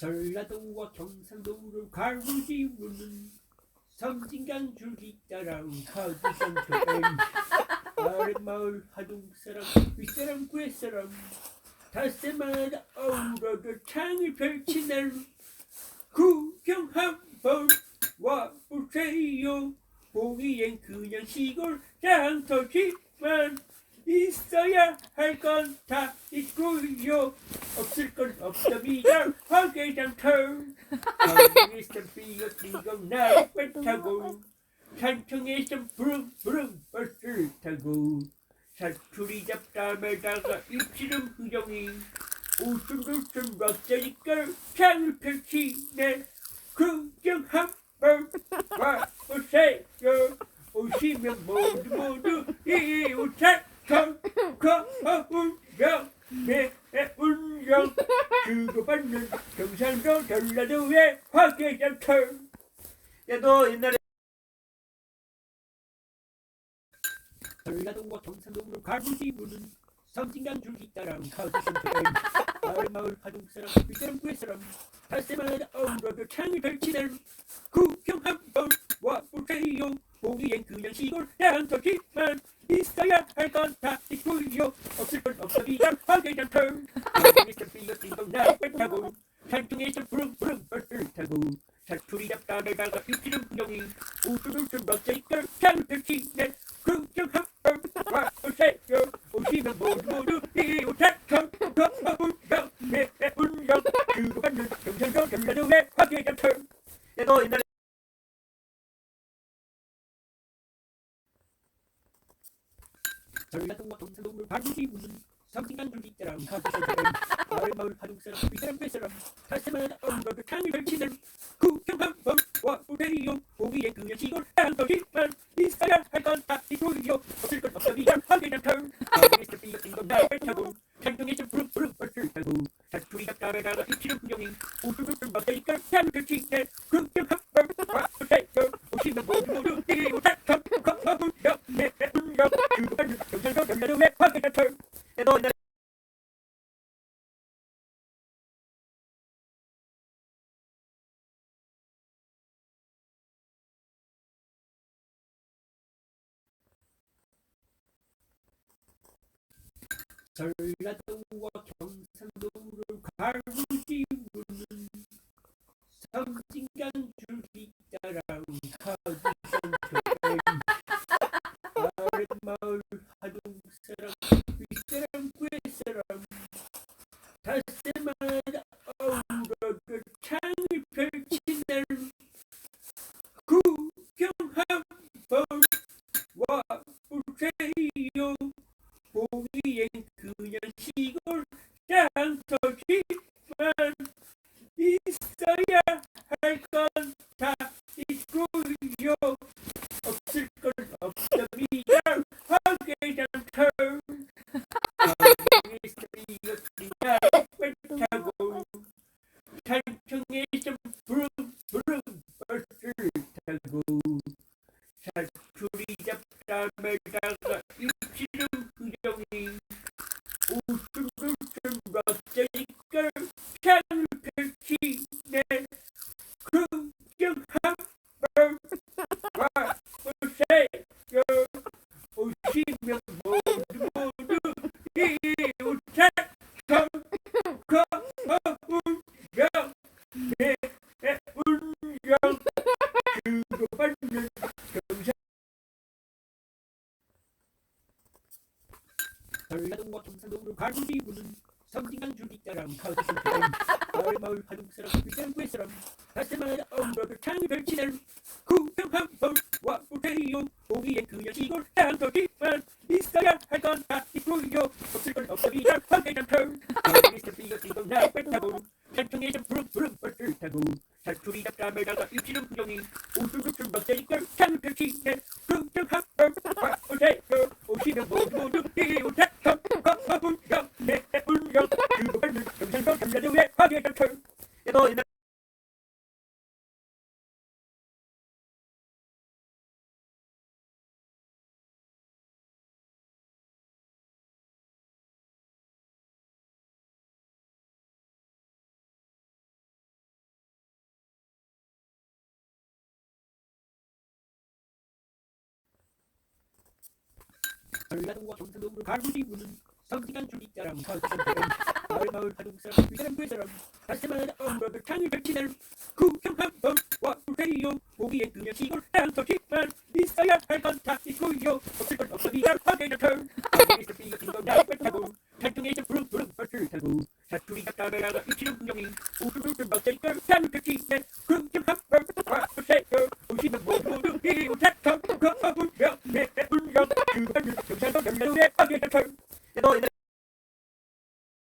전라도와 경상도를 가로지르는 섬진강 줄기 따라 가기선 저행 아랫마을 하동사람 윗사람 구햇사람 닷새마다 어우러져 창을 펼치는 구경 한번 와보세요. 보기엔 그냥 시골 장터지만 있어야 할 건 다 있고요. 없을 건 없답니다. 화개장터 강에서 비어뛰고 나를 타고. 산청에서 부릉부릉 버스를 타고 사투리 잡담에다가 입시름 흐정이 웃음웃음 럭자리가 창을 펼치네 구경 한번 와보세요. 오시면 모두 모두 이웃에 건강운영 내 운영 주고받는 경상도 전라도의 화개장터 야너 옛날에 전라도와 경상도로 가로지르는 섬진강 줄기 따라 가기선 저행 아랫마을 하동사람 윗사람 구햇사람 닷새마다 어우러져 창을 펼치는 구경 한번 와보세요 보기엔 그냥 시골 양터지만. 있어야 할건다 있고요. 없을 건 없답니다 화개장터 강에서 비어뛰고 나를 타고 산중에서 부릉부릉 버스를 타고 사투리 잡담에다가 입시는 구경이 웃음웃음 럭자리가 창을 펼치네 구경 한번 와보세요? 오시면 모두 모두 이웃에 건강운영 내 운영 주고받는 경상도 전라도의 화개장터 야너 옛날에 전라도와 경상도를 가로지르는 섬진강 줄기 따라 가기선 저행 아랫마을 하동사람 윗사람 구햇사람 닷새마다 어우러져 창을 펼치는 구경 한번 와보세요 보기엔 그냥 시골 땅터지만 있어야 할건다 있고요. 없을 건 없답니다 화개장터 강에서 비어뛴고 나를 타고 산중에서 부릉부릉 버스를 타고 사투리 잡담에다가 입시는 구경이 웃음웃음 막다니까 창을 펼치네 구경 한번 와보세요 오시면 모두 모두 이웃에 건강운영 내 운영 주고받는 경상도 전라도의 화개장터 야너 옛날에 전라도와 경상도를 가로 버스를 타고 사투리 잡담에다가 입시는 흐정이 웃음웃음 럭자리가 창을 펼치네 구경 한번 와보세요 오시면 모두 모두 이웃에 건강운영 내 운영 주고받는 경상 전라도와 경상도를 가로지르는 섬진강 줄기 따라 가기선 저행 아랫마을 하동사람 윗사람 구햇사람. 닷새마다 어우러져 창을 펼치는 구경 한번 와보세요 보기엔 그냥 시골 땅터지만 있어야 할건다 있고요. 없을 건 없답니다 화개장터 강에서 비어뛰고 나를 타고 산청에서 부릉부릉 버스를 타고. 사투리 잡담에다가 입시는 구경이 웃음웃음 막자니까 창을 펼치네 구경 한번 와보세요 오시면 모두 모두 이웃에 건강운영 내 운영 주고받는 경상도 전라도의 화개장터 야너 옛날에 전라도와 경상도로 가보신 분은 성시간 줄기자랑 가주셨대요 마을 마을 가족 사람 위사람 구의 사람 달새마다 어우러져 창을 펼치는 한번 와주세요 고기에 그냥 시골 땅터지만 있어야 할건다 있고요 없을 건 없으니까 화개를 털 아무리 비 같은 건 나를 타고 산중에서 푸릉푸릉 버스를 타고 사투리 갖다 베라가 이치는 분명히 우르르르 멋지니까 창을 펼치는